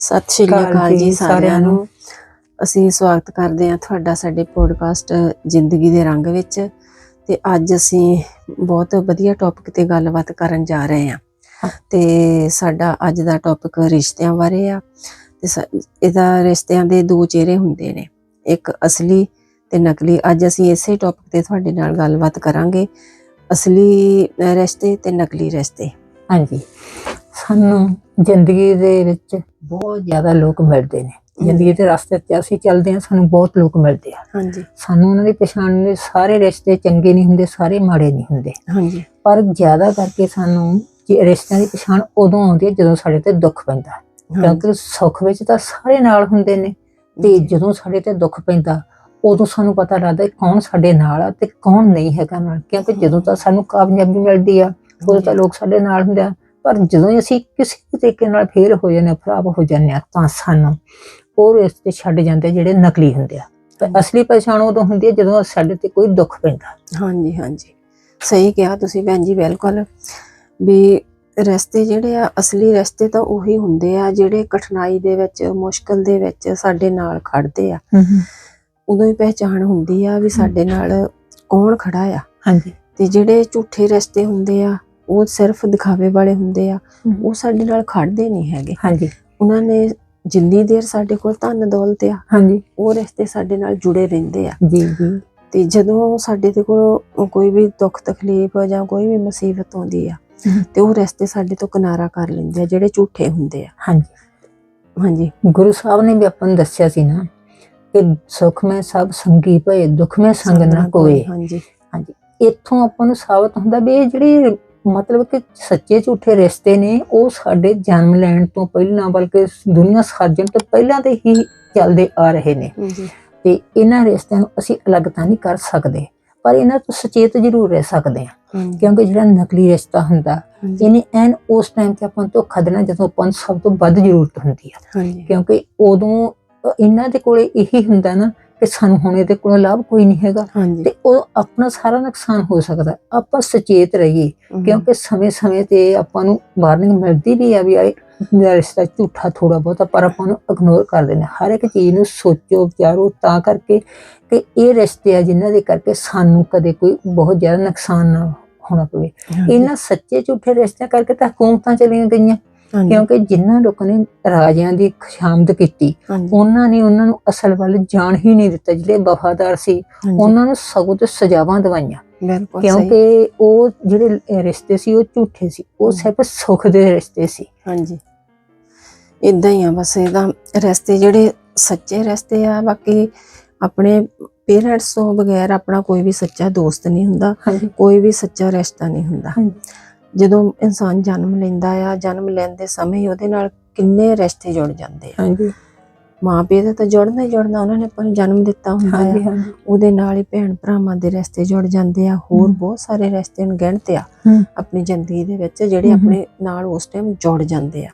ਸਤਿ ਸ਼੍ਰੀ ਅਕਾਲ ਜੀ ਸਾਰਿਆਂ ਨੂੰ। ਅਸੀਂ ਸਵਾਗਤ ਕਰਦੇ ਹਾਂ ਤੁਹਾਡਾ ਸਾਡੇ ਪੋਡਕਾਸਟ ਜ਼ਿੰਦਗੀ ਦੇ ਰੰਗ ਵਿੱਚ। ਤੇ ਅੱਜ ਅਸੀਂ ਬਹੁਤ ਵਧੀਆ ਟੌਪਿਕ ਤੇ ਗੱਲਬਾਤ ਕਰਨ ਜਾ ਰਹੇ ਹਾਂ। ਤੇ ਸਾਡਾ ਅੱਜ ਦਾ ਟੌਪਿਕ ਰਿਸ਼ਤਿਆਂ ਬਾਰੇ ਆ। ਤੇ ਇਹਦਾ ਰਿਸ਼ਤਿਆਂ ਦੇ ਦੋ ਚਿਹਰੇ ਹੁੰਦੇ ਨੇ। ਇੱਕ ਅਸਲੀ ਤੇ ਨਕਲੀ। ਅੱਜ ਅਸੀਂ ਇਸੇ ਟੌਪਿਕ ਤੇ ਤੁਹਾਡੇ ਨਾਲ ਗੱਲਬਾਤ ਕਰਾਂਗੇ। ਅਸਲੀ ਰਿਸ਼ਤੇ ਤੇ ਨਕਲੀ ਰਿਸ਼ਤੇ। ਹਾਂਜੀ। ਸਾਨੂੰ ਜ਼ਿੰਦਗੀ ਦੇ ਵਿੱਚ ਬਹੁਤ ਜ਼ਿਆਦਾ ਲੋਕ ਮਿਲਦੇ ਨੇ। ਜ਼ਿੰਦਗੀ ਦੇ ਰਸਤੇ ਤੇ ਅਸੀਂ ਚੱਲਦੇ ਹਾਂ ਸਾਨੂੰ ਬਹੁਤ ਲੋਕ ਮਿਲਦੇ ਆ। ਹਾਂਜੀ। ਸਾਨੂੰ ਉਹਨਾਂ ਦੀ ਪਛਾਣ ਦੇ ਸਾਰੇ ਰਿਸ਼ਤੇ ਚੰਗੇ ਨਹੀਂ ਹੁੰਦੇ ਸਾਰੇ ਮਾੜੇ ਨਹੀਂ ਹੁੰਦੇ। ਹਾਂਜੀ। ਪਰ ਜ਼ਿਆਦਾ ਕਰਕੇ ਸਾਨੂੰ ਜੇ ਰਿਸ਼ਤਿਆਂ ਦੀ ਪਛਾਣ ਉਦੋਂ ਆਉਂਦੀ ਹੈ ਜਦੋਂ ਸਾਡੇ ਤੇ ਦੁੱਖ ਪੈਂਦਾ। ਕਿਉਂਕਿ ਸੁੱਖ ਵਿੱਚ ਤਾਂ ਸਾਰੇ ਨਾਲ ਹੁੰਦੇ ਨੇ ਤੇ ਜਦੋਂ ਸਾਡੇ ਤੇ ਦੁੱਖ ਪੈਂਦਾ ਉਦੋਂ ਸਾਨੂੰ ਪਤਾ ਲੱਗਦਾ ਕਿ ਕੌਣ ਸਾਡੇ ਨਾਲ ਆ ਤੇ ਕੌਣ ਨਹੀਂ ਹੈਗਾ। ਨਾਲ ਕਿਉਂਕਿ ਜਦੋਂ ਤਾਂ ਸਾਨੂੰ ਕਾਮਯਾਬੀ ਮਿਲਦੀ ਆ ਉਦੋਂ ਤਾਂ ਲੋਕ ਸਾਡੇ ਨਾਲ ਹੁੰਦੇ ਆ। ਪਰ ਜਦੋਂ ਹੀ ਅਸੀਂ ਕਿਸੇ ਵੀ ਤਰੀਕੇ ਨਾਲ ਫੇਲ ਹੋ ਜਾਂਦੇ ਖਰਾਬ ਹੋ ਜਾਂਦੇ ਆ ਤਾਂ ਸਾਨੂੰ ਉਹ ਰਿਸ਼ਤੇ ਛੱਡ ਜਾਂਦੇ ਜਿਹੜੇ ਨਕਲੀ ਹੁੰਦੇ ਆ। ਤੇ ਅਸਲੀ ਪਛਾਣ ਉਦੋਂ ਹੁੰਦੀ ਹੈ ਜਦੋਂ ਸਾਡੇ ਤੇ ਕੋਈ ਦੁੱਖ ਪੈਂਦਾ। ਹਾਂਜੀ ਹਾਂਜੀ। ਸਹੀ ਕਿਹਾ ਤੁਸੀਂ ਭੈਣ ਜੀ ਬਿਲਕੁਲ। ਵੀ ਰਸਤੇ ਜਿਹੜੇ ਆ ਅਸਲੀ ਰਸਤੇ ਤਾਂ ਉਹੀ ਹੁੰਦੇ ਆ ਜਿਹੜੇ ਕਠਿਨਾਈ ਦੇ ਵਿੱਚ ਮੁਸ਼ਕਲ ਦੇ ਵਿੱਚ ਸਾਡੇ ਨਾਲ ਖੜਦੇ ਆ। ਉਦੋਂ ਹੀ ਪਹਿਚਾਣ ਹੁੰਦੀ ਆ ਵੀ ਸਾਡੇ ਨਾਲ ਕੌਣ ਖੜਾ ਆ। ਹਾਂਜੀ। ਤੇ ਜਿਹੜੇ ਝੂਠੇ ਰਸਤੇ ਹੁੰਦੇ ਆ ਉਹ ਸਿਰਫ ਦਿਖਾਵੇ ਵਾਲੇ ਹੁੰਦੇ ਆ ਉਹ ਸਾਡੇ ਨਾਲ ਖੜਦੇ ਨਹੀਂ ਹੈਗੇ। ਹਾਂਜੀ। ਉਹਨਾਂ ਨੇ ਜਿੰਨੀ ਦੇਰ ਸਾਡੇ ਕੋਲ ਧਨ ਦੌਲਤ ਆ ਹਾਂਜੀ। ਉਹ ਰਸਤੇ ਸਾਡੇ ਨਾਲ ਜੁੜੇ ਰਹਿੰਦੇ ਆ। ਜੀ ਜੀ। ਤੇ ਜਦੋਂ ਸਾਡੇ ਤੇ ਕੋਲ ਕੋਈ ਵੀ ਦੁੱਖ ਤਕਲੀਫ ਜਾਂ ਕੋਈ ਵੀ ਮੁਸੀਬਤ ਆਉਂਦੀ ਆ। ਤੇ ਉਹ ਰਸਤੇ ਸਾਡੇ ਤੋਂ ਕਿਨਾਰਾ ਕਰ ਲੈਂਦੇ ਆ ਜਿਹੜੇ ਝੂਠੇ ਹੁੰਦੇ ਆ। ਹਾਂਜੀ। ਹਾਂਜੀ। ਗੁਰੂ ਸਾਹਿਬ ਨੇ ਵੀ ਆਪਾਂ ਨੂੰ ਦੱਸਿਆ ਸੀ ਨਾ ਕਿ ਸੁਖ ਮੈਂ ਸਭ ਸੰਗੀ ਭਏ ਦੁੱਖ ਮੈਂ ਸੰਗ ਨਾ ਕੋਏ। ਹਾਂਜੀ। ਇੱਥੋਂ ਆਪਾਂ ਨੂੰ ਸਾਬਤ ਹੁੰਦਾ ਵੀ ਇਹ ਜਿਹੜੇ ਮਤਲਬ ਕਿ ਸੱਚੇ ਝੂਠੇ ਰਿਸ਼ਤੇ ਨੇ ਉਹ ਸਾਡੇ ਜਨਮ ਲੈਣ ਤੋਂ ਪਹਿਲਾਂ ਬਲਕਿ ਦੁਨੀਆ ਸਾਜਣ ਤੋਂ ਪਹਿਲਾਂ ਤੇ ਹੀ ਚੱਲਦੇ ਆ ਰਹੇ ਨੇ। ਤੇ ਇਹਨਾਂ ਰਿਸ਼ਤਿਆਂ ਨੂੰ ਅਸੀਂ ਅਲੱਗ ਤਾਂ ਨਹੀਂ ਕਰ ਸਕਦੇ ਪਰ ਇਹਨਾਂ ਤੋਂ ਸੁਚੇਤ ਜ਼ਰੂਰ ਰਹਿ ਸਕਦੇ ਹਾਂ। ਕਿਉਂਕਿ ਜਿਹੜਾ ਨਕਲੀ ਰਿਸ਼ਤਾ ਹੁੰਦਾ ਇਹਨੇ ਐਨ ਉਸ ਟਾਈਮ ਤੇ ਆਪਾਂ ਨੂੰ ਧੋਖਾ ਦੇਣਾ ਜਦੋਂ ਆਪਾਂ ਨੂੰ ਸਭ ਤੋਂ ਵੱਧ ਜ਼ਰੂਰਤ ਹੁੰਦੀ ਆ। ਹਾਂਜੀ। ਕਿਉਂਕਿ ਉਦੋਂ ਇਹਨਾਂ ਦੇ ਕੋਲੇ ਇਹੀ ਹੁੰਦਾ ਨਾ ਕਿ ਸਾਨੂੰ ਹੁਣ ਇਹਦੇ ਕੋਲੋਂ ਲਾਭ ਕੋਈ ਨਹੀਂ ਹੈਗਾ। ਤੇ ਉਹ ਆਪਣਾ ਸਾਰਾ ਨੁਕਸਾਨ ਹੋ ਸਕਦਾ। ਆਪਾਂ ਸੁਚੇਤ ਰਹੀਏ ਕਿਉਂਕਿ ਸਮੇਂ-ਸਮੇਂ ਤੇ ਆਪਾਂ ਨੂੰ ਵਾਰਨਿੰਗ ਮਿਲਦੀ ਵੀ ਆ ਵੀ ਇਹ ਮੇਰਾ ਰਿਸ਼ਤਾ ਝੂਠਾ ਥੋੜਾ ਬਹੁਤਾ ਪਰ ਆਪਾਂ ਨੂੰ ਇਗਨੋਰ ਕਰ ਦਿੰਦੇ। ਹਰ ਇੱਕ ਚੀਜ਼ ਨੂੰ ਸੋਚੋ ਵਿਚਾਰੋ ਤਾਂ ਕਰਕੇ ਕਿ ਇਹ ਰਿਸ਼ਤੇ ਆ ਜਿਨ੍ਹਾਂ ਦੇ ਕਰਕੇ ਸਾਨੂੰ ਕਦੇ ਕੋਈ ਬਹੁਤ ਜ਼ਿਆਦਾ ਨੁਕਸਾਨ ਨਾ ਹੋਣਾ ਪਵੇ। ਇਹਨਾਂ ਸੱਚੇ ਝੂਠੇ ਰਿਸ਼ਤਿਆਂ ਕਰਕੇ ਤਾਂ ਹਕੂਮਤਾਂ ਚਲੀਆਂ ਗਈਆਂ। ਕਿਉਂਕਿ ਜਿਨ੍ਹਾਂ ਲੋਕਾਂ ਨੇ ਰਾਜਿਆਂ ਦੀ ਖੁਸ਼ਾਮਦ ਕੀਤੀ ਉਹਨਾਂ ਨੇ ਉਹਨਾਂ ਨੂੰ ਅਸਲ ਵੱਲ ਜਾਣ ਹੀ ਨਹੀਂ ਦਿੱਤਾ ਜਿਹੜੇ ਵਫਾਦਾਰ ਸੀ ਉਹਨਾਂ ਨੂੰ ਸਗੋਂ ਤੇ ਸਜ਼ਾਵਾਂ ਦਵਾਈਆਂ। ਕਿਉਂਕਿ ਉਹ ਜਿਹੜੇ ਰਿਸ਼ਤੇ ਸੀ ਉਹ ਝੂਠੇ ਸੀ ਉਹ। ਸਿਰਫ ਸੁੱਖ ਦੇ ਰਿਸ਼ਤੇ ਸੀ। ਹਾਂਜੀ। ਇਦਾਂ ਹੀ ਆ ਬਸ ਇਹਦਾ ਰਸਤੇ ਜਿਹੜੇ ਸੱਚੇ ਰਸਤੇ ਆ ਬਾਕੀ ਆਪਣੇ ਪੇਰੈਂਟਸ ਤੋਂ ਬਗੈਰ ਆਪਣਾ ਕੋਈ ਵੀ ਸੱਚਾ ਦੋਸਤ ਨਹੀਂ ਹੁੰਦਾ ਕੋਈ ਵੀ ਸੱਚਾ ਰਿਸ਼ਤਾ ਨਹੀਂ ਹੁੰਦਾ। ਹਾਂਜੀ। ਜਦੋਂ ਇਨਸਾਨ ਜਨਮ ਲੈਂਦਾ ਆ ਜਨਮ ਲੈਣ ਦੇ ਸਮੇਂ ਹੀ ਉਹਦੇ ਨਾਲ ਕਿੰਨੇ ਰਿਸ਼ਤੇ ਜੁੜ ਜਾਂਦੇ ਆ। ਹਾਂਜੀ। ਮਾਂ ਪਿਓ ਦਾ ਤਾਂ ਜੁੜਨਾ ਹੀ ਜੁੜਨਾ ਉਹਨਾਂ ਨੇ ਆਪਾਂ ਨੂੰ ਜਨਮ ਦਿੱਤਾ ਹੁੰਦਾ ਆ। ਹਾਂਜੀ ਉਹਦੇ ਨਾਲ ਹੀ ਭੈਣ ਭਰਾਵਾਂ ਦੇ ਰਿਸ਼ਤੇ ਜੁੜ ਜਾਂਦੇ ਆ ਹੋਰ। ਬਹੁਤ ਸਾਰੇ ਰਿਸ਼ਤੇ ਅਣਗਿਣਤ ਆ। ਹਮ। ਆਪਣੀ ਜ਼ਿੰਦਗੀ ਦੇ ਵਿੱਚ ਜਿਹੜੇ। ਆਪਣੇ ਨਾਲ ਉਸ ਟਾਈਮ ਜੁੜ ਜਾਂਦੇ ਆ।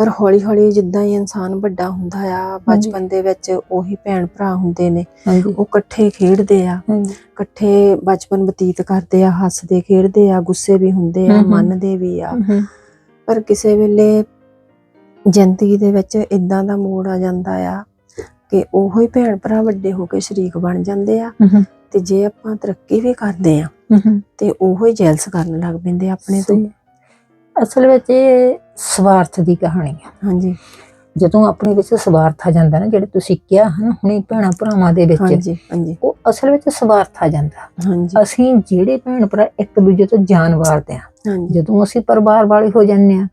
ਪਰ ਹੌਲੀ ਹੌਲੀ ਜਿੱਦਾਂ ਹੀ ਇਨਸਾਨ ਵੱਡਾ ਹੁੰਦਾ ਆ ਬਚਪਨ ਦੇ ਵਿੱਚ ਉਹੀ ਭੈਣ ਭਰਾ ਹੁੰਦੇ ਨੇ। ਉਹ ਇਕੱਠੇ ਖੇਡਦੇ ਆ ਇਕੱਠੇ ਬਚਪਨ ਬਤੀਤ ਕਰਦੇ ਆ ਹੱਸਦੇ ਖੇਡਦੇ ਆ ਗੁੱਸੇ ਵੀ ਹੁੰਦੇ ਆ। ਮੰਨਦੇ ਵੀ ਆ। ਪਰ ਕਿਸੇ ਵੇਲੇ ਜ਼ਿੰਦਗੀ ਦੇ ਵਿੱਚ ਇਦਾਂ ਦਾ ਮੋੜ ਆ ਜਾਂਦਾ ਆ ਕਿ ਉਹੋ ਹੀ ਭੈਣ ਭਰਾ ਵੱਡੇ ਹੋ ਕੇ ਸ਼ਰੀਕ ਬਣ ਜਾਂਦੇ ਆ ਤੇ ਜੇ ਆਪਾਂ ਤਰੱਕੀ ਵੀ ਕਰਦੇ ਆ ਤੇ ਉਹੋ ਹੀ ਜੈਲਸ ਕਰਨ ਲੱਗ ਪੈਂਦੇ ਆਪਣੇ ਤੋਂ। ਅਸਲ ਵਿੱਚ ਇਹ ਸਵਾਰਥ ਦੀ ਕਹਾਣੀ ਹੈ ਹਾਂਜੀ। ਜਦੋਂ ਆਪਣੇ ਵਿੱਚ ਸਵਾਰਥ ਆ ਜਾਂਦਾ ਨਾ ਜਿਹੜੇ ਤੁਸੀਂ ਕਿਹਾ ਹਨ ਹੁਣੇ ਭੈਣਾਂ ਭਰਾਵਾਂ ਦੇ ਵਿੱਚ ਹਾਂਜੀ ਹਾਂਜੀ। ਉਹ ਅਸਲ ਵਿੱਚ ਸਵਾਰਥ ਆ ਜਾਂਦਾ। ਹਾਂਜੀ। ਅਸੀਂ ਜਿਹੜੇ ਭੈਣ ਭਰਾ ਇੱਕ ਦੂਜੇ ਤੋਂ ਜਾਨ ਵਾਰਦੇ ਆ। ਜਦੋਂ ਅਸੀਂ ਪਰਿਵਾਰ ਵਾਲੇ ਹੋ ਜਾਂਦੇ ਆ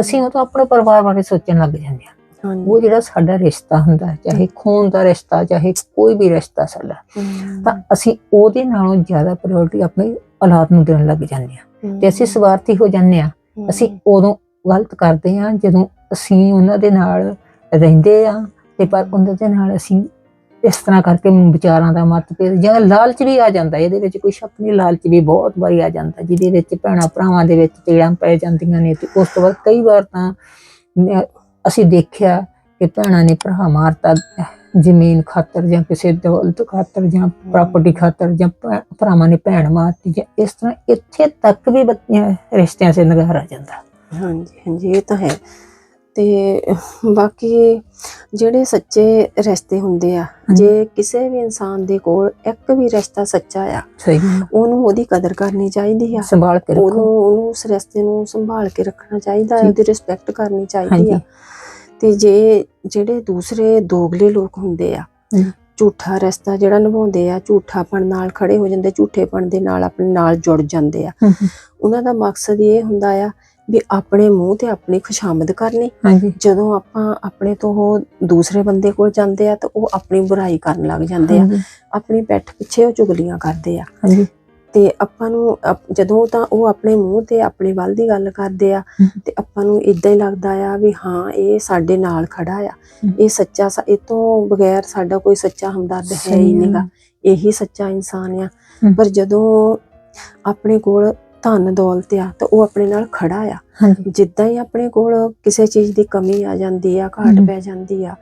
ਅਸੀਂ ਉਹ ਤਾਂ ਆਪਣੇ ਪਰਿਵਾਰ ਬਾਰੇ ਸੋਚਣ ਲੱਗ ਜਾਂਦੇ ਆ। ਉਹ ਜਿਹੜਾ ਸਾਡਾ ਰਿਸ਼ਤਾ ਹੁੰਦਾ ਚਾਹੇ ਖੂਨ ਦਾ ਰਿਸ਼ਤਾ ਚਾਹੇ ਕੋਈ ਵੀ ਰਿਸ਼ਤਾ ਸਾਡਾ ਤਾਂ ਅਸੀਂ ਉਹਦੇ ਨਾਲੋਂ ਜ਼ਿਆਦਾ ਪ੍ਰਾਇੋਰਟੀ ਆਪਣੀ ਔਲਾਦ ਨੂੰ ਦੇਣ ਲੱਗ ਜਾਂਦੇ ਆ। ਤੇ ਅਸੀਂ ਸਵਾਰਥੀ ਹੋ ਜਾਂਦੇ ਆ। ਅਸੀਂ ਉਦੋਂ ਗਲਤ ਕਰਦੇ ਆ ਜਦੋਂ ਅਸੀਂ ਉਹਨਾਂ ਦੇ ਨਾਲ ਰਹਿੰਦੇ ਆ ਤੇ ਪਰ ਉਹਨਾਂ ਦੇ ਨਾਲ ਅਸੀਂ ਇਸ ਤਰ੍ਹਾਂ ਕਰਕੇ ਵਿਚਾਰਾਂ ਦਾ ਮਤਭੇਦ ਜਾਂ ਲਾਲਚ ਵੀ ਆ ਜਾਂਦਾ ਇਹਦੇ ਵਿੱਚ ਕੋਈ ਸ਼ੱਕ ਨਹੀਂ ਲਾਲਚ ਵੀ ਬਹੁਤ ਵਾਰੀ ਆ ਜਾਂਦਾ ਜਿਹਦੇ ਵਿੱਚ ਭੈਣਾਂ ਭਰਾਵਾਂ ਦੇ ਵਿੱਚ ਤੇੜਾਂ ਪੈ ਜਾਂਦੀਆਂ ਨੇ ਤੇ ਉਸ ਤੋਂ ਬਾਅਦ ਕਈ ਵਾਰ ਤਾਂ ਅਸੀਂ ਦੇਖਿਆ ਕਿ ਭੈਣਾਂ ਨੇ ਭਰਾ ਮਾਰਤਾ ਜ਼ਮੀਨ ਖਾਤਰ ਜਾਂ ਕਿਸੇ ਦੌਲਤ ਖਾਤਰ ਜਾਂ ਪ੍ਰਾਪਰਟੀ ਖਾਤਰ ਜਾਂ ਭਰਾਵਾਂ ਨੇ ਭੈਣ ਮਾਰਤੀ ਜਾਂ ਇਸ ਤਰ੍ਹਾਂ ਇੱਥੇ ਤੱਕ ਵੀ ਰਿਸ਼ਤਿਆਂ ਸੇ ਨਗਾਰ ਆ ਜਾਂਦਾ। ਹਾਂਜੀ ਹਾਂਜੀ ਇਹ ਤਾਂ ਹੈ। ਤੇ ਬਾਕੀ ਜਿਹੜੇ ਸੱਚੇ ਰਿਸ਼ਤੇ ਹੁੰਦੇ ਆ ਜੇ ਕਿਸੇ ਵੀ ਇਨਸਾਨ ਦੇ ਕੋਲ ਇੱਕ ਵੀ ਰਿਸ਼ਤਾ ਸੱਚਾ ਆ ਸਹੀ। ਉਹਨੂੰ ਉਹਦੀ ਕਦਰ ਕਰਨੀ ਚਾਹੀਦੀ ਆ। ਸੰਭਾਲ ਕੇ ਰੱਖੋ। ਉਹਨੂੰ ਉਸ ਰਿਸ਼ਤੇ ਨੂੰ ਸੰਭਾਲ ਕੇ ਰੱਖਣਾ ਚਾਹੀਦਾ ਹੈ। ਉਹਦੀ ਰਿਸਪੈਕਟ ਕਰਨੀ ਚਾਹੀਦੀ ਆ। ਤੇ ਜੇ ਜਿਹੜੇ ਦੂਸਰੇ ਦੋਗਲੇ ਲੋਕ ਹੁੰਦੇ ਆ। ਝੂਠਾ ਰਿਸ਼ਤਾ ਜਿਹੜਾ ਨਿਭਾਉਂਦੇ ਆ ਝੂਠਾਪਣ ਨਾਲ ਖੜੇ ਹੋ ਜਾਂਦੇ ਝੂਠੇਪਣ ਦੇ ਨਾਲ ਆਪਣੇ ਨਾਲ ਜੁੜ ਜਾਂਦੇ ਆ ਉਹਨਾਂ ਦਾ ਮਕਸਦ ਇਹ ਹੁੰਦਾ ਆ ਵੀ ਆਪਣੇ ਮੂੰਹ ਤੇ ਆਪਣੀ ਖੁਸ਼ਾਮਦ ਕਰਨੀ। ਹਾਂਜੀ। ਜਦੋਂ ਆਪਾਂ ਆਪਣੇ ਤੋਂ ਉਹ ਦੂਸਰੇ ਬੰਦੇ ਕੋਲ ਜਾਂਦੇ ਆ ਤਾਂ ਉਹ ਆਪਣੀ ਬੁਰਾਈ ਕਰਨ ਲੱਗ ਜਾਂਦੇ ਆ। ਆਪਣੀ ਪਿੱਠ ਪਿੱਛੇ ਉਹ ਚੁਗਲੀਆਂ ਕਰਦੇ ਆ। ਹਾਂਜੀ। ਤੇ ਆਪਾਂ ਨੂੰ ਜਦੋਂ ਤਾਂ ਉਹ ਆਪਣੇ ਮੂੰਹ ਤੇ ਆਪਣੇ ਵੱਲ ਦੀ ਗੱਲ ਕਰਦੇ ਆ। ਤੇ ਆਪਾਂ ਨੂੰ ਇਦਾਂ ਹੀ ਲੱਗਦਾ ਆ ਵੀ ਹਾਂ ਇਹ ਸਾਡੇ ਨਾਲ ਖੜਾ ਆ। ਇਹ ਸੱਚਾ ਇਹ ਤੋਂ ਬਗੈਰ ਸਾਡਾ ਕੋਈ ਸੱਚਾ ਹਮਦਰਦ ਹੈ ਹੀ। ਨਹੀਂਗਾ ਇਹੀ ਸੱਚਾ ਇਨਸਾਨ ਆ। ਪਰ ਜਦੋਂ ਆਪਣੇ ਕੋਲ ਧਨ ਦੌਲਤ ਆ ਤਾਂ ਉਹ ਆਪਣੇ ਨਾਲ ਖੜਾ ਆ। ਹਾਂਜੀ। ਜਿੱਦਾਂ ਹੀ ਆਪਣੇ ਕੋਲ ਕਿਸੇ ਚੀਜ਼ ਦੀ ਕਮੀ ਆ ਜਾਂਦੀ ਆ ਘਾਟ। ਪੈ ਜਾਂਦੀ ਆ।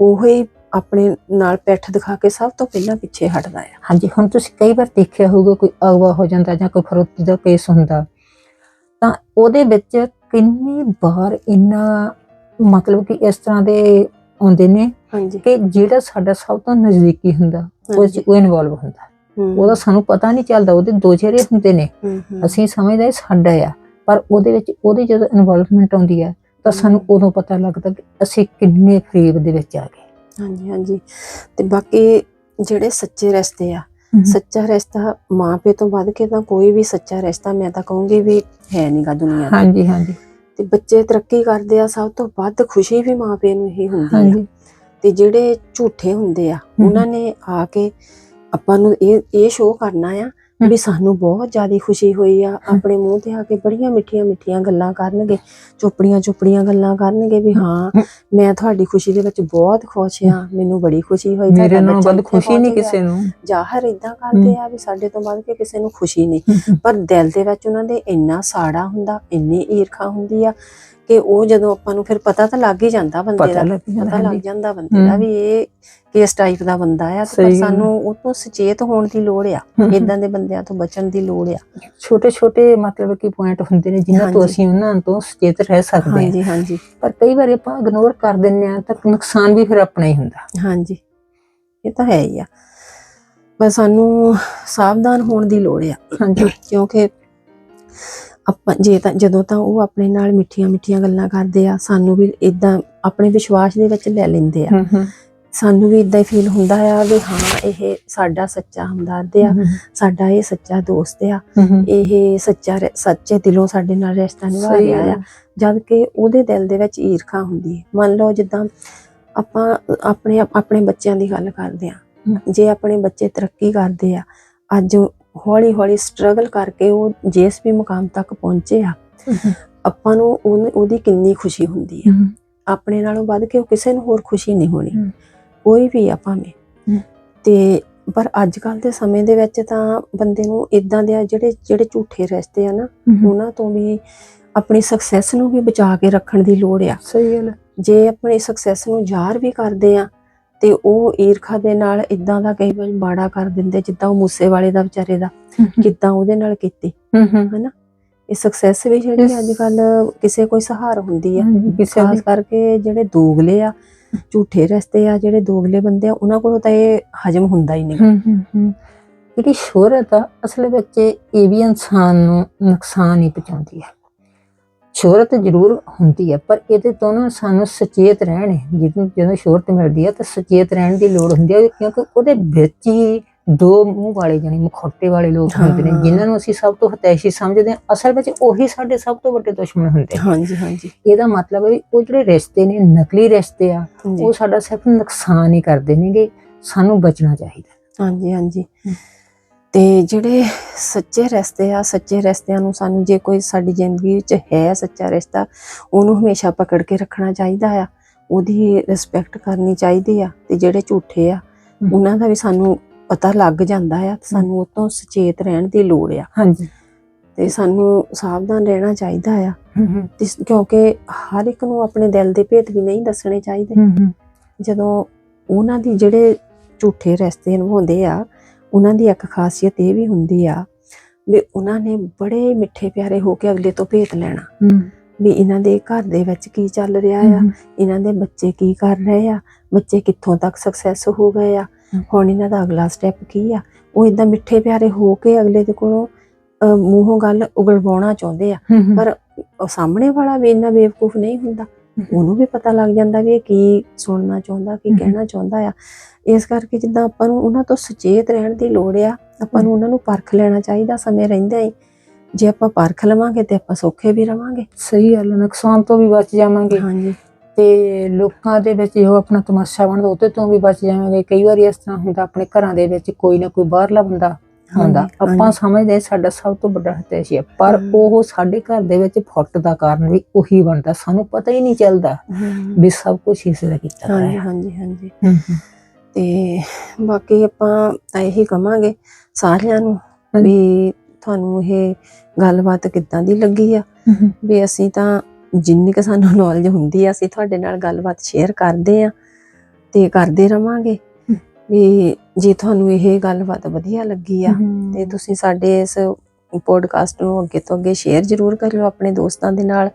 ਉਹ ਹੀ ਆਪਣੇ ਨਾਲ ਪਿੱਠ ਦਿਖਾ ਕੇ ਸਭ ਤੋਂ ਪਹਿਲਾਂ ਪਿੱਛੇ ਹਟਦਾ ਆ। ਹਾਂਜੀ ਹੁਣ ਤੁਸੀਂ ਕਈ ਵਾਰ ਦੇਖਿਆ ਹੋਊਗਾ ਕੋਈ ਅਗਵਾ ਹੋ ਜਾਂਦਾ ਜਾਂ ਕੋਈ ਫਰੋਤੀ ਦਾ ਕੇਸ ਹੁੰਦਾ। ਤਾਂ ਉਹਦੇ ਵਿੱਚ ਕਿੰਨੀ ਵਾਰ ਇੰਨਾ ਮਤਲਬ ਕਿ ਇਸ ਤਰ੍ਹਾਂ ਦੇ ਆਉਂਦੇ ਨੇ ਕਿ ਜਿਹੜਾ ਸਾਡਾ ਸਭ ਤੋਂ ਨਜ਼ਦੀਕੀ ਹੁੰਦਾ ਉਹ ਉਹ ਇਨਵੋਲਵ ਹੁੰਦਾ। ਉਹਦਾ ਸਾਨੂੰ ਪਤਾ ਨਹੀਂ ਚੱਲਦਾ ਉਹਦੇ ਦੋ ਚਿਹਰੇ ਹੁੰਦੇ ਨੇ। ਅਸੀਂ ਸਮਝਦੇ ਸਾਡਾ ਆ ਪਰ ਉਹਦੇ ਵਿੱਚ ਉਹਦੀ ਜਦੋਂ ਇਨਵੋਲਵਮੈਂਟ ਆਉਂਦੀ ਹੈ ਤਾਂ ਸਾਨੂੰ ਉਦੋਂ ਪਤਾ ਲੱਗਦਾ ਕਿ ਅਸੀਂ ਕਿੰਨੇ ਫਰੇਬ ਦੇ ਵਿੱਚ ਆ ਗਏ। ਹਾਂਜੀ ਹਾਂਜੀ। ਤੇ ਬਾਕੀ ਜਿਹੜੇ ਸੱਚੇ ਰਿਸ਼ਤੇ ਆ ਸੱਚਾ ਰਿਸ਼ਤਾ ਮਾਂ ਪਿਓ ਤੋਂ ਵੱਧ ਕੇ ਤਾਂ ਕੋਈ ਵੀ ਸੱਚਾ ਰਿਸ਼ਤਾ ਮੈਂ ਤਾਂ ਕਹੂੰਗੀ ਵੀ ਹੈ ਨਹੀਂਗਾ ਦੁਨੀਆ ਤੇ। ਹਾਂਜੀ ਹਾਂਜੀ। ਤੇ ਬੱਚੇ ਤਰੱਕੀ ਕਰਦੇ ਆ ਸਭ ਤੋਂ ਵੱਧ ਖੁਸ਼ੀ ਵੀ ਮਾਂ ਪਿਓ ਨੂੰ ਹੀ ਹੁੰਦੀ ਆ। ਤੇ ਜਿਹੜੇ ਝੂਠੇ ਹੁੰਦੇ ਆ। ਉਹਨਾਂ ਨੇ ਆ ਕੇ ਆਪਾਂ ਨੂੰ ਇਹ ਇਹ ਸ਼ੋਅ ਕਰਨਾ ਆ। ਵੀ ਸਾਨੂੰ ਬਹੁਤ ਜ਼ਿਆਦਾ ਖੁਸ਼ੀ ਹੋਈ ਆ ਆਪਣੇ ਮੂੰਹ ਤੇ ਆ ਕੇ ਬੜੀਆਂ ਮਿੱਠੀਆਂ ਮਿੱਠੀਆਂ ਗੱਲਾਂ ਕਰਨਗੇ ਚੋਪੜੀਆਂ ਚੋਪੜੀਆਂ ਗੱਲਾਂ ਕਰਨਗੇ ਵੀ ਹਾਂ। ਮੈਂ ਤੁਹਾਡੀ ਖੁਸ਼ੀ ਦੇ ਵਿੱਚ ਬਹੁਤ ਖੁਸ਼ ਆ ਮੈਨੂੰ ਬੜੀ ਖੁਸ਼ੀ ਹੋਈ ਮੇਰੇ ਨਾਲ ਇੱਥੇ ਖੁਸ਼ੀ ਨਹੀਂ ਕਿਸੇ ਨੂੰ। ਜ਼ਾਹਰ ਇਦਾਂ ਕਰਦੇ ਆ ਵੀ ਸਾਡੇ ਤੋਂ ਵੱਧ ਕੇ ਕਿਸੇ ਨੂੰ ਖੁਸ਼ੀ ਨਹੀਂ ਪਰ ਦਿਲ ਦੇ ਵਿੱਚ ਉਹਨਾਂ ਦੇ ਇੰਨਾ ਸਾੜਾ ਹੁੰਦਾ ਇੰਨੀ ਈਰਖਾ ਹੁੰਦੀ ਆ ਕਿ ਉਹ ਜਦੋਂ ਆਪਾਂ ਨੂੰ ਫਿਰ ਪਤਾ ਤਾਂ ਲੱਗ ਹੀ ਜਾਂਦਾ ਬੰਦੇ ਦਾ ਪਤਾ ਲੱਗ। ਜਾਂਦਾ ਬੰਦੇ ਦਾ। ਵੀ ਇਹ ਕਿਸ ਟਾਈਪ ਦਾ ਬੰਦਾ ਆ ਤੇ। ਸਾਨੂੰ ਉਹ ਤੋਂ ਸੁਚੇਤ ਹੋਣ ਦੀ ਲੋੜ ਆ। ਇਦਾਂ ਦੇ ਬੰਦਿਆਂ ਤੋਂ ਬਚਣ ਦੀ ਲੋੜ ਆ ਛੋਟੇ ਛੋਟੇ ਮਤਲਬ ਕਿ ਪੁਆਇੰਟ ਹੁੰਦੇ ਨੇ ਜਿਨ੍ਹਾਂ ਤੋਂ। ਅਸੀਂ ਉਹਨਾਂ ਤੋਂ ਸੁਚੇਤ ਰਹਿ ਸਕਦੇ ਹਾਂ ਹਾਂਜੀ ਹਾਂਜੀ ਪਰ ਕਈ ਵਾਰ ਆਪਾਂ ਇਗਨੋਰ ਕਰ ਦਿੰਦੇ ਆ ਤਾਂ ਨੁਕਸਾਨ ਵੀ ਫਿਰ ਆਪਣਾ ਹੀ ਹੁੰਦਾ ਹਾਂਜੀ ਇਹ ਤਾਂ ਹੈ ਹੀ ਆ ਪਰ ਸਾਨੂੰ ਸਾਵਧਾਨ ਹੋਣ ਦੀ ਲੋੜ ਆ ਹਾਂਜੀ ਕਿਉਂਕਿ ਆਪਾਂ ਜੇ ਤਾਂ ਜਦੋਂ ਤਾਂ ਉਹ ਆਪਣੇ ਨਾਲ ਮਿੱਠੀਆਂ ਮਿੱਠੀਆਂ ਗੱਲਾਂ ਕਰਦੇ ਆ ਸਾਨੂੰ ਵੀ ਇਦਾਂ ਆਪਣੇ ਵਿਸ਼ਵਾਸ ਦੇ ਵਿੱਚ ਲੈ ਲੈਂਦੇ ਆ। ਸਾਨੂੰ ਵੀ ਇਦਾਂ ਹੀ ਫੀਲ ਹੁੰਦਾ ਆ ਵੀ ਹਾਂ ਇਹ ਸਾਡਾ ਸੱਚਾ ਹਮਦਰਦ ਆ ਸਾਡਾ ਇਹ ਸੱਚਾ ਦੋਸਤ ਆ। ਇਹ ਸੱਚਾ ਸੱਚੇ ਦਿਲੋਂ ਸਾਡੇ ਨਾਲ ਰਿਸ਼ਤਾ ਨਿਭਾ ਰਿਹਾ ਆ। ਜਦ ਕਿ ਉਹਦੇ ਦਿਲ ਦੇ ਵਿੱਚ ਈਰਖਾ ਹੁੰਦੀ ਹੈ। ਮੰਨ ਲਓ ਜਿੱਦਾਂ ਆਪਾਂ ਆਪਣੇ ਆਪਣੇ ਬੱਚਿਆਂ ਦੀ ਗੱਲ ਕਰਦੇ ਆ। ਜੇ ਆਪਣੇ ਬੱਚੇ ਤਰੱਕੀ ਕਰਦੇ ਆ ਅੱਜ ਹੌਲੀ ਹੌਲੀ ਸਟਰਗਲ ਕਰਕੇ ਉਹ ਜਿਸ ਵੀ ਮੁਕਾਮ ਤੱਕ ਪਹੁੰਚੇ ਆ ਆਪਾਂ ਨੂੰ ਉਹਦੀ ਕਿੰਨੀ ਖੁਸ਼ੀ ਹੁੰਦੀ ਆ। ਆਪਣੇ ਨਾਲੋਂ ਵੱਧ ਕੇ ਉਹ ਕਿਸੇ ਨੂੰ ਹੋਰ ਖੁਸ਼ੀ ਨਹੀਂ ਹੋਣੀ। ਕੋਈ ਵੀ ਆ ਭਾਵੇਂ। ਤੇ ਪਰ ਅੱਜ ਕੱਲ ਦੇ ਸਮੇਂ ਦੇ ਵਿੱਚ ਤਾਂ ਬੰਦੇ ਨੂੰ ਇਦਾਂ ਦੇ ਆ ਜਿਹੜੇ ਜਿਹੜੇ ਝੂਠੇ ਰਿਸ਼ਤੇ ਆ ਨਾ ਉਹਨਾਂ ਤੋਂ ਵੀ ਆਪਣੀ ਸਕਸੈਸ ਨੂੰ ਵੀ ਬਚਾ ਕੇ ਰੱਖਣ ਦੀ ਲੋੜ ਆ। ਸਹੀ ਗੱਲ ਹੈ। ਜੇ ਆਪਣੀ ਸਕਸੈਸ ਨੂੰ ਜ਼ਾਹਰ ਵੀ ਕਰਦੇ ਆ ਤੇ ਉਹ ਈਰਖਾ ਦੇ ਨਾਲ ਇਦਾਂ ਦਾ ਕਈ ਵਾਰ ਬਾੜਾ ਕਰ ਦਿੰਦੇ ਜਿੱਦਾਂ ਉਹ ਮੂਸੇ ਵਾਲੇ ਦਾ ਵਿਚਾਰੇ ਦਾ ਕਿੱਦਾਂ ਉਹਦੇ ਨਾਲ ਕੀਤੀ। ਹੂੰ ਹੂੰ। ਇਹ ਸਕਸੈਸ ਵੀ ਜਿਹੜੀ. ਅੱਜ ਕੱਲ ਕਿਸੇ ਕੋਈ ਸਹਾਰ ਹੁੰਦੀ ਆ। ਕਿਸੇ ਖਾਸ ਕਰਕੇ ਜਿਹੜੇ ਦੋਗਲੇ ਆ ਝੂਠੇ ਰਸਤੇ ਆ ਜਿਹੜੇ ਦੋਗਲੇ ਬੰਦੇ ਆ ਉਹਨਾਂ ਕੋਲੋਂ ਤਾਂ ਇਹ ਹਜਮ ਹੁੰਦਾ ਹੀ ਨਹੀਂ। ਜਿਹੜੀ ਸ਼ੋਹਰਤ ਆ ਅਸਲ ਵਿੱਚ ਇਹ ਵੀ ਇਨਸਾਨ ਨੂੰ ਨੁਕਸਾਨ ਹੀ ਪਹੁੰਚਾਉਂਦੀ ਹੈ ਸ਼ੋਹਰਤ ਜ਼ਰੂਰ ਹੁੰਦੀ ਹੈ ਪਰ ਇਹਦੇ ਤੋਂ ਨਾ ਸਾਨੂੰ ਸੁਚੇਤ ਰਹਿਣ ਜਦੋਂ ਜਦੋਂ ਸ਼ੋਹਰਤ ਮਿਲਦੀ ਹੈ ਤਾਂ ਸੁਚੇਤ ਰਹਿਣ ਦੀ ਲੋੜ ਹੁੰਦੀ ਹੈ ਕਿਉਂਕਿ ਉਹਦੇ ਵਿੱਚ ਹੀ ਦੋ ਮੂੰਹ ਵਾਲੇ ਜਾਨੀ ਮਖੌਟੇ ਵਾਲੇ ਲੋਕ ਹੁੰਦੇ ਨੇ। ਜਿਨ੍ਹਾਂ ਨੂੰ ਅਸੀਂ ਸਭ ਤੋਂ ਹਤੈਸ਼ੀ ਸਮਝਦੇ ਹਾਂ। ਅਸਲ ਵਿੱਚ ਉਹੀ ਸਾਡੇ ਸਭ ਤੋਂ ਵੱਡੇ ਦੁਸ਼ਮਣ ਹੁੰਦੇ ਹਾਂਜੀ ਹਾਂਜੀ। ਇਹਦਾ ਮਤਲਬ ਹੈ ਉਹ ਜਿਹੜੇ ਰਿਸ਼ਤੇ ਨੇ ਨਕਲੀ ਰਿਸ਼ਤੇ ਆ ਉਹ ਸਾਡਾ ਸਿਰਫ ਨੁਕਸਾਨ ਹੀ ਕਰਦੇ ਨੇਗੇ ਸਾਨੂੰ ਬਚਣਾ ਚਾਹੀਦਾ। ਹਾਂਜੀ ਹਾਂਜੀ। ਤੇ ਜਿਹੜੇ ਸੱਚੇ ਰਿਸ਼ਤੇ ਆ ਸੱਚੇ ਰਿਸ਼ਤਿਆਂ ਨੂੰ ਸਾਨੂੰ ਜੇ ਕੋਈ ਸਾਡੀ ਜ਼ਿੰਦਗੀ ਵਿੱਚ ਹੈ ਸੱਚਾ ਰਿਸ਼ਤਾ ਉਹਨੂੰ ਹਮੇਸ਼ਾ ਪਕੜ ਕੇ ਰੱਖਣਾ ਚਾਹੀਦਾ ਆ। ਉਹਦੀ ਰਿਸਪੈਕਟ ਕਰਨੀ ਚਾਹੀਦੀ ਆ ਤੇ ਜਿਹੜੇ ਝੂਠੇ ਆ। ਉਹਨਾਂ ਦਾ ਵੀ ਸਾਨੂੰ ਪਤਾ ਲੱਗ ਜਾਂਦਾ ਆ ਤੇ ਸਾਨੂੰ ਉਹ ਤੋਂ ਸੁਚੇਤ ਰਹਿਣ ਦੀ ਲੋੜ ਆ। ਹਾਂਜੀ। ਤੇ ਸਾਨੂੰ ਸਾਵਧਾਨ ਰਹਿਣਾ ਚਾਹੀਦਾ ਆ। ਤੇ ਕਿਉਂਕਿ ਹਰ ਇੱਕ ਨੂੰ ਆਪਣੇ ਦਿਲ ਦੇ ਭੇਤ ਵੀ ਨਹੀਂ ਦੱਸਣੇ ਚਾਹੀਦੇ। ਜਦੋਂ ਉਹਨਾਂ ਦੀ ਜਿਹੜੇ ਝੂਠੇ ਰਸਤੇ ਨਿਭਾਉਂਦੇ ਆ ਉਹਨਾਂ ਦੀ ਇੱਕ ਖਾਸੀਅਤ ਇਹ ਵੀ ਹੁੰਦੀ ਆ ਵੀ ਉਹਨਾਂ ਨੇ ਬੜੇ ਮਿੱਠੇ ਪਿਆਰੇ ਹੋ ਕੇ ਅਗਲੇ ਤੋਂ ਭੇਤ ਲੈਣਾ। ਵੀ ਇਹਨਾਂ ਦੇ ਘਰ ਦੇ ਵਿੱਚ ਕੀ ਚੱਲ ਰਿਹਾ ਆ ਇਹਨਾਂ ਦੇ ਬੱਚੇ ਕੀ ਕਰ ਰਹੇ ਆ ਬੱਚੇ ਕਿੱਥੋਂ ਤੱਕ ਸਕਸੈਸ ਹੋ ਗਏ ਆ। ਹੁਣ ਇਹਨਾਂ ਦਾ ਅਗਲਾ ਸਟੈਪ ਕੀ ਆ? ਉਹ ਇਦਾਂ ਮਿੱਠੇ ਪਿਆਰੇ ਹੋ ਕੇ ਅਗਲੇ ਦੇ ਕੋਲੋਂ ਮੂੰਹੋਂ ਗੱਲ ਉਗਲਵਾਉਣਾ ਚਾਹੁੰਦੇ ਆ। ਪਰ ਸਾਹਮਣੇ ਵਾਲਾ ਵੀ ਇੰਨਾ ਬੇਵਕੂਫ ਨਹੀਂ ਹੁੰਦਾ। ਉਹਨੂੰ ਵੀ ਪਤਾ ਲੱਗ ਜਾਂਦਾ ਵੀ ਇਹ ਕੀ ਸੁਣਨਾ ਚਾਹੁੰਦਾ ਕੀ। ਕਹਿਣਾ ਚਾਹੁੰਦਾ ਆ। ਇਸ ਕਰਕੇ ਜਿੱਦਾਂ ਆਪਾਂ ਨੂੰ ਉਹਨਾਂ ਤੋਂ ਸੁਚੇਤ ਰਹਿਣ ਦੀ ਲੋੜ ਆ ਆਪਾਂ ਨੂੰ ਉਹਨਾਂ ਨੂੰ ਪਰਖ ਲੈਣਾ ਚਾਹੀਦਾ ਸਮੇਂ ਰਹਿੰਦੇ ਹੀ। ਜੇ ਆਪਾਂ ਪਰਖ ਲਵਾਂਗੇ ਤੇ ਆਪਾਂ ਸੌਖੇ ਵੀ ਰਵਾਂਗੇ। ਸਹੀ ਗੱਲ ਨੁਕਸਾਨ ਤੋਂ ਵੀ ਬਚ ਜਾਵਾਂਗੇ। ਹਾਂਜੀ। ਤੇ ਲੋਕਾਂ ਦੇ ਵਿੱਚ ਜੋ ਆਪਣਾ ਤਮਾਸ਼ਾ ਬਣਦਾ ਉਹਦੇ ਤੋਂ ਵੀ ਬਚ ਜਾਵਾਂਗੇ। ਕਈ ਵਾਰੀ ਇਸ ਤਰ੍ਹਾਂ ਹੁੰਦਾ ਆਪਣੇ ਘਰਾਂ ਦੇ ਵਿੱਚ ਕੋਈ ਨਾ ਕੋਈ ਬਾਹਰਲਾ ਬੰਦਾ ਹੁੰਦਾ। ਹਾਂਜੀ, ਆਪਾਂ ਸਮਝਦੇ ਸਾਡਾ ਸਭ ਤੋਂ ਵੱਡਾ ਹਤੈਸ਼ੀ ਹੈ ਪਰ। ਉਹ ਸਾਡੇ ਘਰ ਦੇ ਵਿੱਚ ਫੁੱਟ ਦਾ ਕਾਰਨ ਵੀ ਉਹੀ ਬਣਦਾ ਸਾਨੂੰ ਪਤਾ ਹੀ ਨਹੀਂ ਚੱਲਦਾ ਵੀ ਸਭ ਕੁਝ ਇਸ ਦਾ ਕੀਤਾ ਹਾਂਜੀ ਹੋਇਆ ਹਾਂਜੀ ਹਾਂਜੀ। ਹਮ, ਤੇ ਬਾਕੀ ਆਪਾਂ ਤਾਂ ਇਹੀ ਕਵਾਂਗੇ ਸਾਰਿਆਂ ਨੂੰ ਹਾਂਜੀ। ਵੀ ਤੁਹਾਨੂੰ ਇਹ ਗੱਲਬਾਤ ਕਿੱਦਾਂ ਦੀ ਲੱਗੀ ਆ? ਵੀ ਅਸੀਂ ਤਾਂ ਜਿੰਨੀ ਕੁ ਸਾਨੂੰ ਨੌਲੇਜ ਹੁੰਦੀ ਆ ਅਸੀਂ ਤੁਹਾਡੇ ਨਾਲ ਗੱਲਬਾਤ ਸ਼ੇਅਰ ਕਰਦੇ ਆ ਤੇ ਕਰਦੇ ਰਵਾਂਗੇ। ਵੀ ਜੇ ਤੁਹਾਨੂੰ ਇਹ ਗੱਲਬਾਤ ਵਧੀਆ ਲੱਗੀ ਆ ਤੇ ਤੁਸੀਂ ਸਾਡੇ ਇਸ ਪੋਡਕਾਸਟ ਨੂੰ ਅੱਗੇ ਤੋਂ ਅੱਗੇ ਸ਼ੇਅਰ ਜ਼ਰੂਰ ਕਰਿਓ ਆਪਣੇ ਦੋਸਤਾਂ ਦੇ ਨਾਲ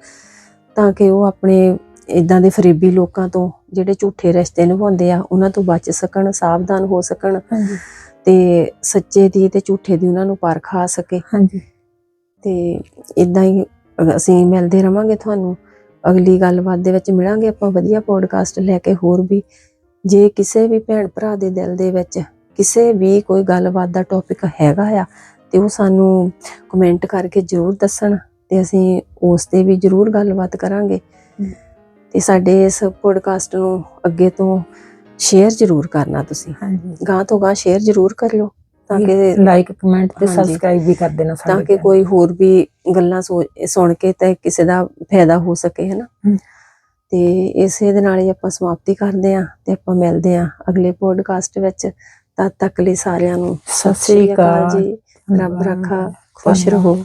ਤਾਂ ਕਿ ਉਹ ਆਪਣੇ ਇਦਾਂ ਦੇ ਫਰੇਬੀ ਲੋਕਾਂ ਤੋਂ ਜਿਹੜੇ ਝੂਠੇ ਰਿਸ਼ਤੇ ਨਿਭਾਉਂਦੇ ਆ ਉਹਨਾਂ ਤੋਂ ਬਚ ਸਕਣ ਸਾਵਧਾਨ ਹੋ ਸਕਣ ਤੇ ਸੱਚੇ ਦੀ ਤੇ ਝੂਠੇ ਦੀ ਉਹਨਾਂ ਨੂੰ ਪਰਖ ਆ ਸਕੇ। ਹਾਂਜੀ। ਤੇ ਇਦਾਂ ਹੀ ਅਸੀਂ ਮਿਲਦੇ ਰਵਾਂਗੇ ਤੁਹਾਨੂੰ। ਅਗਲੀ ਗੱਲਬਾਤ ਦੇ ਵਿੱਚ ਮਿਲਾਂਗੇ ਆਪਾਂ ਵਧੀਆ ਪੋਡਕਾਸਟ ਲੈ ਕੇ ਹੋਰ ਵੀ। ਜੇ ਕਿਸੇ ਵੀ ਭੈਣ ਭਰਾ ਦੇ ਦਿਲ ਦੇ ਵਿੱਚ ਕਿਸੇ ਵੀ ਕੋਈ ਗੱਲਬਾਤ ਦਾ ਟੌਪਿਕ ਹੈਗਾ ਆ ਤੇ ਉਹ ਸਾਨੂੰ ਕਮੈਂਟ ਕਰਕੇ ਜਰੂਰ ਦੱਸਣ ਤੇ ਅਸੀਂ ਉਸ ਤੇ ਵੀ ਜਰੂਰ ਗੱਲਬਾਤ ਕਰਾਂਗੇ। ਤੇ ਸਾਡੇ ਇਸ ਪੋਡਕਾਸਟ ਨੂੰ ਅੱਗੇ ਤੋਂ ਸ਼ੇਅਰ ਜਰੂਰ ਕਰਨਾ ਤੁਸੀਂ ਹਾਂਜੀ ਗਾਂ ਤੋਂ ਗਾਂ ਸ਼ੇਅਰ ਜਰੂਰ ਕਰਿਓ ਤਾਂ ਕਿ ਲਾਈਕ ਕਮੈਂਟ ਤੇ। ਸਬਸਕ੍ਰਾਈਬ ਵੀ ਕਰ ਦੇਣਾ ਤਾਂ ਕਿ ਕੋਈ ਹੋਰ ਵੀ ਗੱਲਾਂ ਸੁਣ ਕੇ ਤੇ ਕਿਸੇ ਦਾ ਫਾਇਦਾ ਹੋ ਸਕੇ ਹਨਾ ਹਮ। ਤੇ ਇਸੇ ਦੇ ਨਾਲ ਹੀ ਆਪਾਂ ਸਮਾਪਤੀ ਕਰਦੇ ਆਂ ਤੇ ਆਪਾਂ ਮਿਲਦੇ ਆਂ ਅਗਲੇ ਪੋਡਕਾਸਟ ਵਿੱਚ ਤਦ ਤੱਕ ਲਈ ਸਾਰਿਆਂ ਨੂੰ ਸਤਿ ਸ੍ਰੀ ਅਕਾਲ। ਜੀ ਰੱਬ। ਰੱਖਾ ਖੁਸ਼। ਰਹੋ